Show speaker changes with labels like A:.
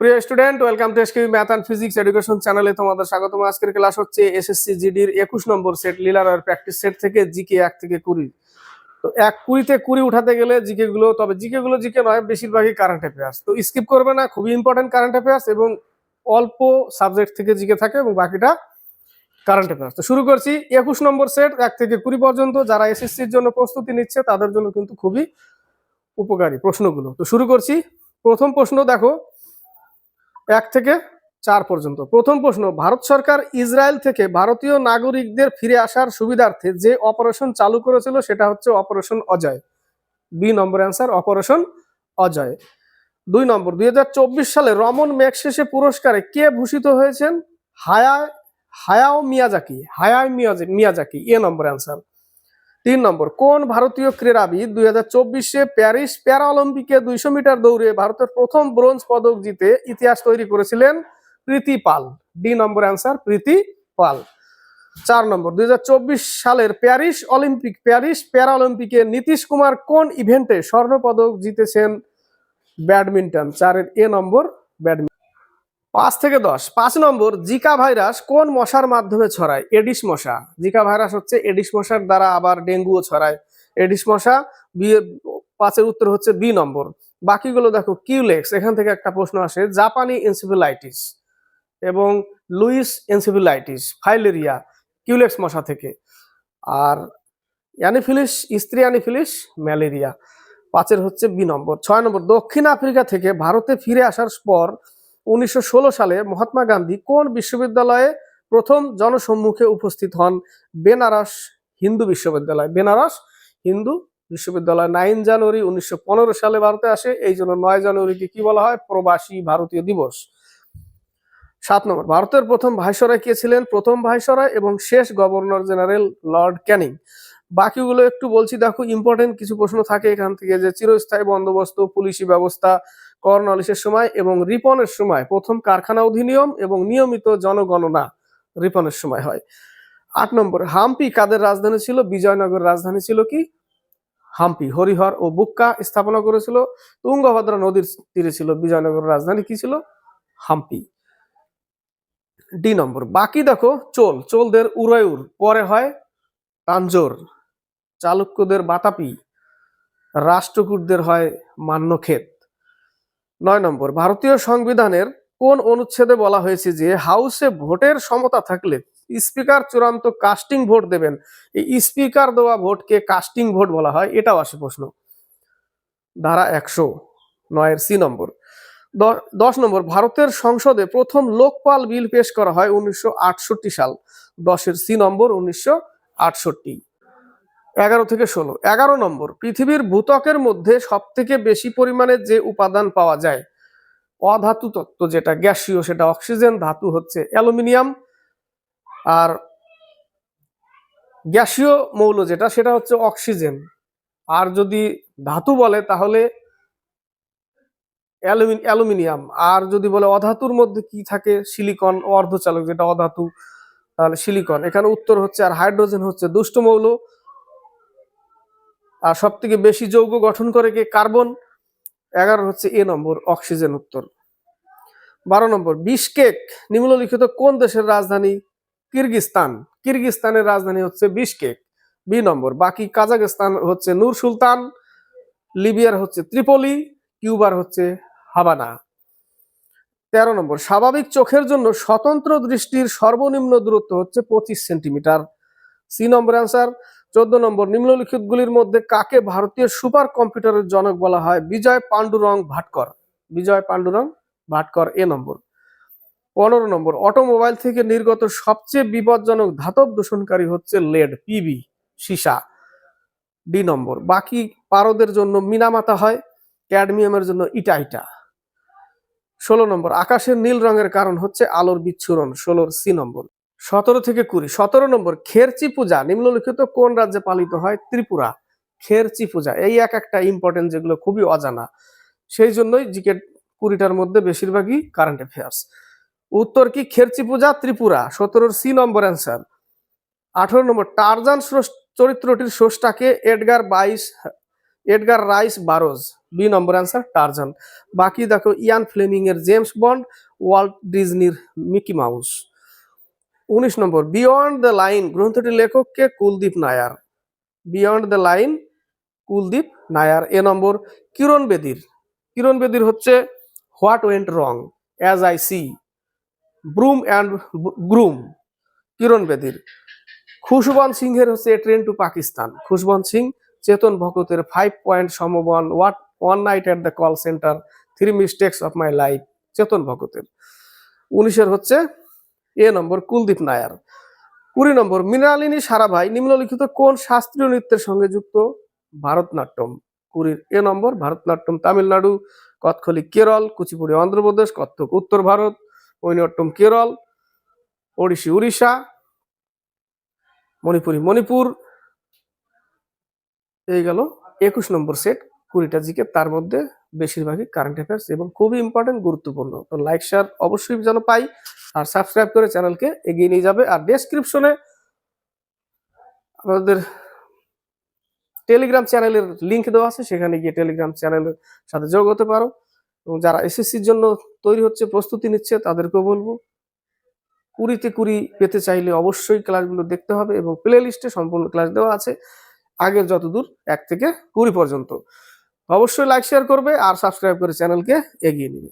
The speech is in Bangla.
A: প্রিয় student, welcome to SQ math and physics education চ্যানেলে তোমাদের স্বাগতম। আজকের ক্লাস হচ্ছে এসএসসি জিডির একুশ নম্বর সেট লিলার প্র্যাকটিস সেট থেকে জিকে এক থেকে কুড়ি। তো এক কুড়িতে কুড়ি উঠাতে গেলে জিকে গুলো, তবে জিকে গুলো জিকে নয়, বেশিরভাগই কারেন্ট অ্যাফেয়ার্স তো স্কিপ করবে না, খুবই ইম্পর্টেন্ট কারেন্ট অ্যাফেয়ার্স এবং অল্প সাবজেক্ট থেকে জিকে থাকে এবং বাকিটা কারেন্ট অ্যাফেয়ার্স তো শুরু করছি একুশ নম্বর সেট, এক থেকে কুড়ি পর্যন্ত। যারা এসএসসির জন্য প্রস্তুতি নিচ্ছে, তাদের জন্য কিন্তু খুবই উপকারী প্রশ্নগুলো। তো শুরু করছি। প্রথম প্রশ্ন দেখো এক থেকে চার পর্যন্ত। প্রথম প্রশ্ন, ভারত সরকার ইসরায়েল থেকে ভারতীয় নাগরিকদের ফিরে আসার সুবিধার্থে যে অপারেশন চালু করেছিল সেটা হচ্ছে operation Ajay. B number answer, operation Ajay. দুই নম্বর, দুই হাজার চব্বিশ সালে রমন ম্যাগসেসে পুরস্কারে কে ভূষিত হয়েছেন? হায়া, হায়াও মিয়াজাকি মিয়াজা- মিয়াজাকি, এ নম্বর অ্যান্সার। তিন নম্বর, কোন ভারতীয় ক্রীড়াবিদ দুই হাজার চব্বিশে প্যারিস প্যারা অলিম্পিকে দুইশো মিটার দৌড়ে ভারতের প্রথম ব্রোঞ্জ পদক জিতে ইতিহাস তৈরি করেছিলেন প্রীতি পাল? ডি নম্বর অ্যান্সার, প্রীতি পাল। চার নম্বর, দুই হাজার চব্বিশ সালের প্যারিস অলিম্পিক, প্যারিস প্যারা অলিম্পিকে নীতিশ কুমার কোন ইভেন্টে স্বর্ণ পদক জিতেছেন ব্যাডমিন্টন? চারের এ নম্বর ব্যাডমিন্টন। পাঁচ থেকে দশ। পাঁচ নম্বর, জিকা ভাইরাস কোন মশার মাধ্যমে ছড়ায়? এডিস মশা। জিকা ভাইরাস হচ্ছে এডিস মশার দ্বারা আবার ডেঙ্গুও ছড়ায়। এডিস মশা, বি পাঁচের উত্তর হচ্ছে বি নম্বর। বাকিগুলো দেখো, কিউলেক্স, এখান থেকে একটা প্রশ্ন আসে, জাপানি এনসিফিলাইটিস এবং লুইস এনসিফিলাইটিস, ফাইলেরিয়া, কিউলেক্স মশা থেকে। আর অ্যানিফিলিস, স্ত্রী অ্যানিফিলিস, ম্যালেরিয়া। পাঁচের হচ্ছে বি নম্বর। ছয় নম্বর, দক্ষিণ আফ্রিকা থেকে ভারতে ফিরে আসার পর উনিশশো ষোলো সালে মহাত্মা গান্ধী কোন বিশ্ববিদ্যালয়ে প্রথম জনসম্মুখে উপস্থিত হন? বেনারস হিন্দু বিশ্ববিদ্যালয়। বেনারস হিন্দু বিশ্ববিদ্যালয়। নাইন জানুয়ারি উনিশশো পনেরো সালে ভারতে আসে। এই জন্য নয় জানুয়ারিকে কি বলা হয়? প্রবাসী ভারতীয় দিবস। সাত নম্বর, ভারতের প্রথম ভাইসরয় কে ছিলেন? প্রথম ভাইসরয় এবং শেষ গভর্নর জেনারেল লর্ড ক্যানিং। বাকিগুলো একটু বলছি। দেখো ইম্পর্টেন্ট কিছু প্রশ্ন থাকে এখান থেকে যে চিরস্থায়ী বন্দোবস্ত, পুলিশি ব্যবস্থা কর্নলিসের সময় এবং রিপনের সময় প্রথম কারখানা অধিনিয়ম এবং নিয়মিত জনগণনা রিপনের সময় হয়। আট নম্বর, হাম্পি কাদের রাজধানী ছিল? বিজয়নগর রাজধানী ছিল কি? হাম্পি, হরিহর ও বুক্কা স্থাপনা করেছিল। তুঙ্গভদ্রা নদীর তীরে ছিল। বিজয়নগর রাজধানী কি ছিল? হাম্পি। ডি নম্বর, বাকি দেখো, চোল। চোলদের উড়ায়ুর পরে হয় তাঞ্জোর। চালুক্যদের বাতাপি। রাষ্ট্রকূটদের হয় মান্যক্ষেত। নয় নম্বর, ভারতীয় সংবিধানের কোন অনুচ্ছেদে বলা হয়েছে যে হাউসে ভোটের সমতা থাকলে স্পিকার চূড়ান্ত কাস্টিং ভোট দেবেন? এই স্পিকার দেওয়া ভোটকে কাস্টিং ভোট বলা হয়, এটাও আসে প্রশ্ন। ধারা একশো নয়ের সি নম্বর। দশ নম্বর, ভারতের সংসদে প্রথম লোকপাল বিল পেশ করা হয় উনিশশো আটষট্টি সাল। দশের সি নম্বর, উনিশশো আটষট্টি। এগারো থেকে ষোলো। এগারো নম্বর, পৃথিবীর ভূতকের মধ্যে সব থেকে বেশি পরিমাণে যে উপাদান পাওয়া যায়? অধাতু তত্ত্ব যেটা, গ্যাসীয়, সেটা অক্সিজেন, ধাতু হচ্ছে অ্যালুমিনিয়াম। আর গ্যাসীয় মৌল যেটা, সেটা হচ্ছে অক্সিজেন। আর যদি ধাতু বলে, তাহলে অ্যালুমিন- অ্যালুমিনিয়াম। আর যদি বলে অধাতুর মধ্যে কি থাকে? সিলিকন, অর্ধচালক যেটা অধাতু, তাহলে সিলিকন। এখানে উত্তর হচ্ছে আর হাইড্রোজেন হচ্ছে দুষ্ট মৌল। আর সব থেকে বেশি যৌগ গঠন করে কে? কার্বন। এগারো হচ্ছে এ নম্বর, অক্সিজেন উত্তর। বারো নম্বর, বিশকেক, নিম্নলিখিত কোন দেশের রাজধানী? কিরগিস্তান। কিরগিস্তানের রাজধানী হচ্ছে বিশকেক। বি নম্বর, বাকি কাজাকিস্তান হচ্ছে নূর সুলতান। লিবিয়ার হচ্ছে ত্রিপলি, কিউবার হচ্ছে হাবানা তেরো নম্বর, স্বাভাবিক চোখের জন্য স্বতন্ত্র দৃষ্টির সর্বনিম্ন দূরত্ব হচ্ছে পঁচিশ সেন্টিমিটার। সি নম্বর অ্যান্সার চোদ্দ নম্বর, নিম্নলিখিতগুলির মধ্যে কাকে ভারতীয় সুপার কম্পিউটারের জনক বলা হয়? বিজয় পাণ্ডুরং ভাটকর। বিজয় পাণ্ডুরং ভাটকর, এ নম্বর। পনেরো নম্বর, অটোমোবাইল থেকে নির্গত সবচেয়ে বিপজ্জনক ধাতব দূষণকারী হচ্ছে লেড পিবি সীসা। ডি নম্বর, বাকি পারদের জন্য মিনামাতা হয়, ক্যাডমিয়ামের জন্য ইটা ইটা। ষোলো নম্বর, আকাশের নীল রঙের কারণ হচ্ছে আলোর বিচ্ছুরণ, ষোলোর সি নম্বর। সতেরো থেকে কুড়ি, সতেরো নম্বর, খেরচি পূজা, নিম্নলিখিত কোন রাজ্যে পালিত হয়? ত্রিপুরা। খেরচি পূজা, এই এক একটা ইম্পর্টেন্ট যেগুলো খুবই অজানা। সেই জন্যই জিকে কুড়িটার মধ্যে বেশিরভাগই কারেন্ট অ্যাফেয়ার্স উত্তর কি? খেরচি পূজা, ত্রিপুরা। সতেরোর সি নম্বর অ্যান্সার আঠারো নম্বর, টারজান চরিত্রটির স্রষ্টাকে এডগার বাইশ, Edgar Rice Burroughs. B number answer Tarzan. বাকি দেখো, ইয়ান ফ্লেমিং এর জেমস বন্ড, ওয়াল্ট ডিজনির মিকি মাউস। উনিশ নম্বর বিয়ন্ড দ্য লাইন গ্রন্থটির লেখককে Kuldip Nayar. Beyond the line Kuldip Nayar. A number, Kiran বেদির। Kiran বেদির হচ্ছে what went wrong as I see broom and groom Kiran বেদির। Khushwant সিংহের হচ্ছে train to Pakistan Khushwant Singh, Chetan ভগতের five point someone what one night at the call centre three mistakes of my life Chetan ভগতের উনিশের হচ্ছে এ নম্বর কুলদীপ নায়ার। কুড়ি নম্বর, মৃণালিনী সারাভাই নিম্নলিখিত কোন শাস্ত্রীয় নৃত্যের সঙ্গে যুক্ত? ভারতনাট্যম। কুড়ির এ নম্বর, ভারতনাট্যম তামিলনাড়ু কথকলি কেরল, কুচিপুড়ি অন্ধ্রপ্রদেশ, কত্থক উত্তর ভারত মৈনট্যম কেরল, ওড়িশি উড়িষ্যা, মণিপুরি মণিপুর। এই গেল একুশ নম্বর সেট, কুড়িটা জিকে তার মধ্যে বেশিরভাগই কারেন্ট অ্যাফেয়ার্স এবং খুবই ইম্পর্টেন্ট গুরুত্বপূর্ণ। তো লাইক শেয়ার অবশ্যই যেন পাই। আর সাবস্ক্রাইব করে চ্যানেলকে এগিয়ে নিয়ে যাবে। আর ডেসক্রিপশনে আমাদের টেলিগ্রাম চ্যানেলের লিংক দেওয়া আছে। সেখানে গিয়ে টেলিগ্রাম চ্যানেলের সাথে যোগ হতে পারো। এবং যারা এসএসসির জন্য তৈরি হচ্ছে, প্রস্তুতি নিচ্ছে, তাদেরকেও বলব, কুড়িতে কুড়ি পেতে চাইলে অবশ্যই ক্লাসগুলো দেখতে হবে এবং প্লে লিস্টে সম্পূর্ণ ক্লাস দেওয়া আছে। আগের যতদূর এক থেকে কুড়ি পর্যন্ত। অবশ্যই লাইক শেয়ার করবে আর সাবস্ক্রাইব করে চ্যানেলকে এগিয়ে নিবে।